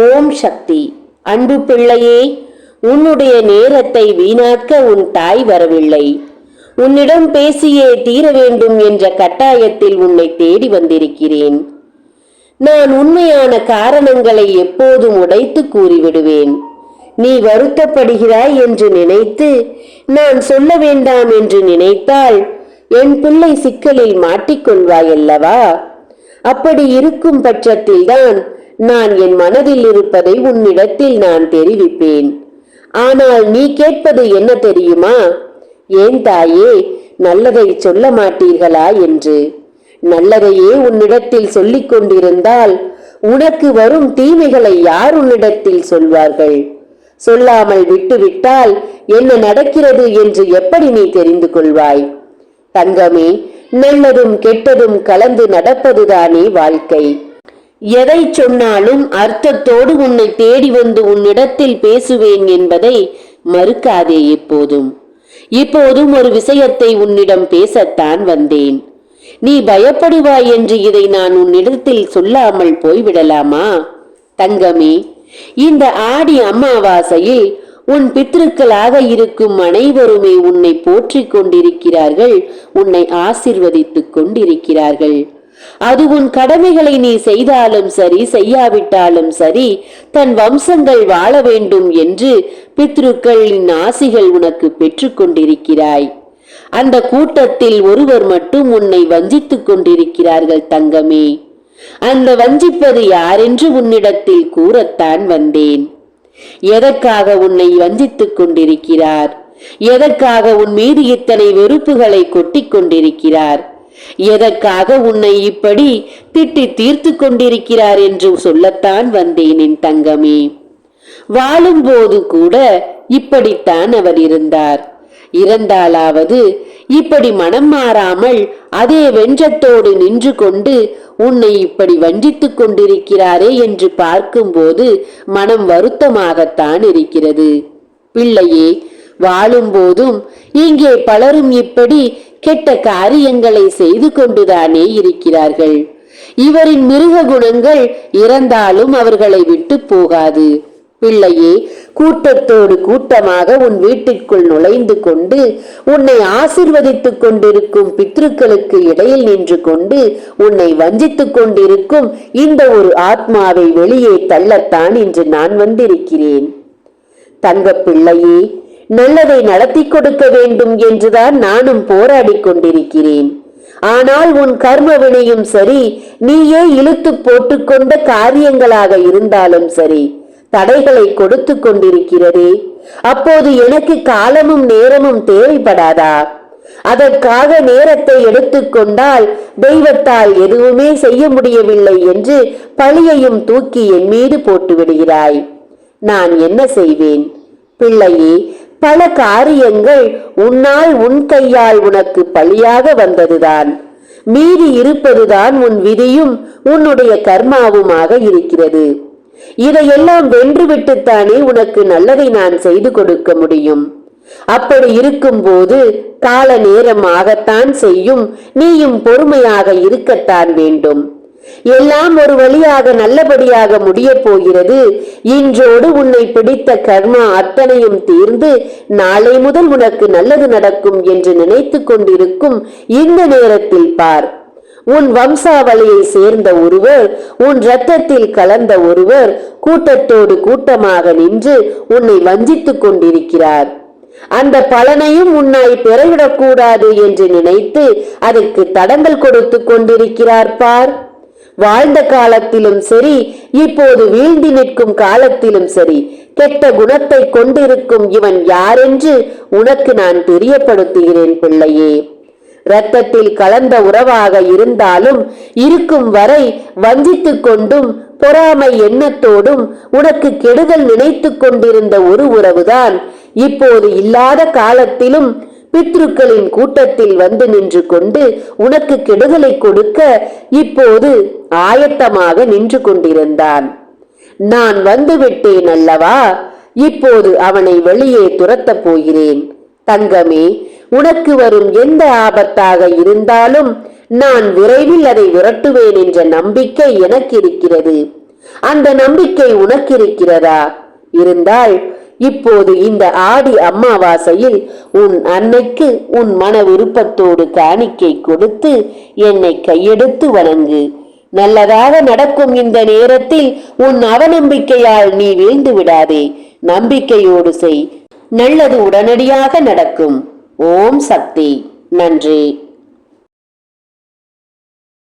ஓம் சக்தி. அன்பு பிள்ளையே உன்னுடைய நேரத்தை வீணாக்க உன் தாய் வரவில்லை. உன்னிடம் பேசியே தீர வேண்டும் என்ற கட்டாயத்தில் உன்னை தேடி வந்திருக்கிறேன். நான் உண்மையான காரணங்களை எப்போதும் உடைத்து கூறிவிடுவேன். நீ வருத்தப்படுகிறாய் என்று நினைத்து நான் சொல்ல வேண்டாம் என்று நினைத்தால் என் பிள்ளை சிக்கலில் மாட்டிக்கொள்வாய் அல்லவா அப்படி இருக்கும் பட்சத்தில்தான் நான் என் மனதில் இருப்பதை உன்னிடத்தில் நான் தெரிவிப்பேன். ஆனால் நீ கேட்பது என்ன தெரியுமா? ஏன் தாயே நல்லதை சொல்ல மாட்டீர்களா என்று? நல்லதையே உன்னிடத்தில் சொல்லிக் கொண்டிருந்தால் உனக்கு வரும் தீமைகளை யார் உன்னிடத்தில் சொல்வார்கள்? சொல்லாமல் விட்டுவிட்டால் என்ன நடக்கிறது என்று எப்படி நீ தெரிந்து கொள்வாய்? தங்கமே நல்லதும் கெட்டதும் கலந்து நடப்பதுதானே வாழ்க்கை. எதை சொன்னாலும் அர்த்தத்தோடு உன்னை தேடி வந்து உன்னிடத்தில் பேசுவேன் என்பதை மறுக்காதே எப்போதும். இப்போதும் ஒரு விஷயத்தை உன்னிடம் பேசத்தான் வந்தேன். நீ பயப்படுவாய் என்று இதை நான் உன்னிடத்தில் சொல்லாமல் போய்விடலாமா? தங்கமே இந்த ஆடி அமாவாசையில் உன் பித்திருக்களாக இருக்கும் அனைவருமே உன்னை போற்றிக் கொண்டிருக்கிறார்கள் உன்னை ஆசிர்வதித்துக் கொண்டிருக்கிறார்கள். அது உன் கடமைகளை நீ செய்தாலும் சரி செய்யாவிட்டாலும் சரி தன் வம்சங்கள் வாழ வேண்டும் என்று பித்ருக்களின் ஆசிகள் உனக்கு பெற்றுக்கொண்டிருக்கிறாய் அந்த கூட்டத்தில் ஒருவர் மட்டும் உன்னை வஞ்சித்துக் கொண்டிருக்கிறார்கள் தங்கமே. அந்த வஞ்சிப்பது யாரென்று உன்னிடத்தில் கூறத்தான் வந்தேன். எதற்காக உன்னை வஞ்சித்துக் கொண்டிருக்கிறார்? எதற்காக உன் மீது இத்தனை வெறுப்புகளை கொட்டிக் கொண்டிருக்கிறார்? எதற்காக உன்னை இப்படி திட்டி தீர்த்து கொண்டிருக்கிறார் என்று சொல்லத்தான் வந்தேன் என் தங்கமே. வாழும்போது கூட இப்படித்தான் அவர் இருந்தார். இறந்தாலாவது இப்படி மனம் மாறாமல் அதே வெஞ்சத்தோடு நின்று கொண்டு உன்னை இப்படி வஞ்சித்துக் கொண்டிருக்கிறாரே என்று பார்க்கும்போது மனம் வருத்தமாகத்தான் இருக்கிறது. பிள்ளையே வாழும்போதும் இங்கே பலரும் இப்படி கெட்ட காரியங்களை செய்து கொண்டுதானே இருக்கிறார்கள். இவரின் மிருக குணங்கள் இறந்தாலும் அவர்களை விட்டு போகாது. பிள்ளையே கூட்டத்தோடு கூட்டமாக உன் வீட்டிற்குள் நுழைந்து கொண்டு உன்னை ஆசிர்வதித்துக் கொண்டிருக்கும் பித்ருக்களுக்கு இடையில் நின்று கொண்டு உன்னை வஞ்சித்துக் கொண்டிருக்கும் இந்த ஒரு ஆத்மாவை வெளியே தள்ளத்தான் என்று நான் வந்திருக்கிறேன். தங்க பிள்ளையே நல்லதை நடத்தி கொடுக்க வேண்டும் என்றுதான் நானும் போராடிக் கொண்டிருக்கிறேன். ஆனால் உன் கர்ம வினையும் சரி நீயே இழுத்து போட்டுக்கொண்ட காரியங்களாக இருந்தாலும் சரி தடைகளை கொடுத்து கொண்டிருக்கிறதே. அப்போது எனக்கு காலமும் நேரமும் தேவைப்படாதா? அதற்காக நேரத்தை எடுத்துக்கொண்டால் தெய்வத்தால் எதுவுமே செய்ய முடியவில்லை என்று பழியையும் தூக்கி என் மீது போட்டு விடுகிறாய் நான் என்ன செய்வேன்? பிள்ளையே பல காரியங்கள் உன்னால் உன் கையால் உனக்கு பழியாக வந்ததுதான். மீறி இருப்பதுதான் உன் விதியும் உன்னுடைய கர்மாவுமாக இருக்கிறது. இதையெல்லாம் வென்றுவிட்டுத்தானே உனக்கு நல்லதை நான் செய்து கொடுக்க முடியும். அப்படி இருக்கும்போது கால நேரம் ஆகத்தான் செய்யும் நீயும் பொறுமையாக இருக்கத்தான் வேண்டும். எல்லாம் ஒரு வழியாக நல்லபடியாக முடியப் போகிறது இன்றோடு உன்னை பிடித்த கர்மா அத்தனையும் தீர்ந்து நாளை முதல் உனக்கு நல்லது நடக்கும் என்று நினைத்துக் கொண்டிருக்கும் இந்த நேரத்தில் பார். உன் வம்சாவளியை சேர்ந்த ஒருவர் உன் இரத்தத்தில் கலந்த ஒருவர் கூட்டத்தோடு கூட்டமாக நின்று உன்னை வஞ்சித்துக் கொண்டிருக்கிறார். அந்த பலனையும் உன்னை பெறவிடக்கூடாது என்று நினைத்து அதற்கு தடங்கள் கொடுத்து கொண்டிருக்கிறார் பார். வாழ்ந்த காலத்திலும் சரி இப்போது வீழ்ந்து நிற்கும் காலத்திலும் சரி கெட்ட குணத்தை கொண்டிருக்கும் இவன் யாரென்று உனக்கு நான் தெரியப்படுத்துகிறேன் பிள்ளையே. இரத்தத்தில் கலந்த உறவாக இருந்தாலும் இருக்கும் வரை வஞ்சித்துக் கொண்டும் பொறாமை எண்ணத்தோடும் உனக்கு கெடுதல் நினைத்துக் கொண்டிருந்த ஒரு உறவுதான். இப்போது இல்லாத காலத்திலும் பித்ருக்களின் கூட்டத்தில் வந்து நின்று கொண்டு உனக்கு கெடுதலை கொடுக்க இப்போது ஆயத்தமாக நின்று கொண்டிருந்தான் நான் வந்துவிட்டேன் அல்லவா? இப்போது அவனை வெளியே துரத்தப் போகிறேன். தங்கமே உனக்கு வரும் எந்த ஆபத்தாக இருந்தாலும் நான் விரைவில் அதை விரட்டுவேன் என்ற நம்பிக்கை எனக்கு இருக்கிறது அந்த நம்பிக்கை உனக்கு இருக்கிறதா இருந்தால் இப்போது இந்த ஆடி அம்மாவாசையில் உன் அன்னைக்கு உன் மன விருப்பத்தோடு காணிக்கை கொடுத்து என்னை கையெடுத்து வணங்கு. நல்லதாக நடக்கும் இந்த நேரத்தில் உன் அவநம்பிக்கையால் நீ வீழ்ந்து விடாதே. நம்பிக்கையோடு செய். நல்லது உடனடியாக நடக்கும். ஓம் சக்தி. நன்றி.